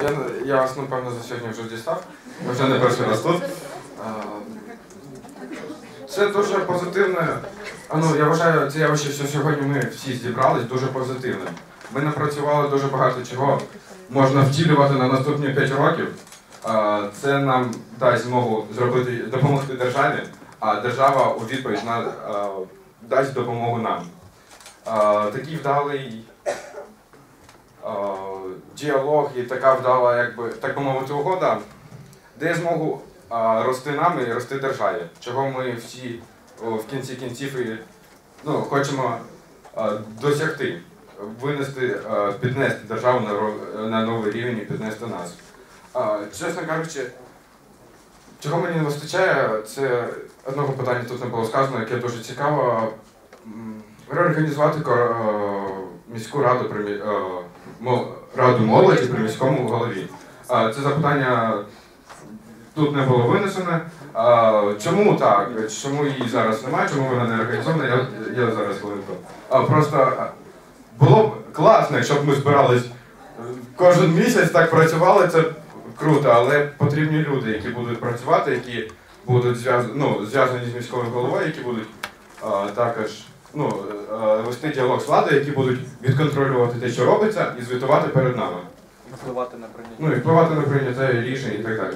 Я, я вас, напевно, за сьогодні вже дістав. Ми вже не перший раз тут. Це дуже позитивне. Ну, я вважаю це явище, що сьогодні ми всі зібрались, дуже позитивне. Ми напрацювали дуже багато чого можна втілювати на наступні 5 років. Це нам дасть змогу зробити допомогти державі, а держава у відповідь на, дасть допомогу нам. Такий вдалий діалог і така вдала, якби, так би мовити, угода, дає змогу а, рости нам і рости державі, чого ми всі о, в кінці кінців і ну, хочемо а, досягти, винести, а, піднести державу на, на новий рівень і піднести нас. А, чесно кажучи, чого мені не вистачає, це одного питання тут не було сказано, яке дуже цікаво. Реорганізувати міську раду при е, раду молоді при міському голові. Це запитання тут не було винесене. Чому так? Чому її зараз немає? Чому вона не організована? Я, я зараз хвилинку. Просто було б класно, якщо б ми збирались кожен місяць так працювали, це круто, але потрібні люди, які будуть працювати, які будуть зв'язані, ну, зв'язані з міською головою, які будуть а, також ну, вести діалог з владою, які будуть відконтролювати те, що робиться, і звітувати перед нами. Впливати на прийняття. Ну і впливати на прийняття рішень і так далі.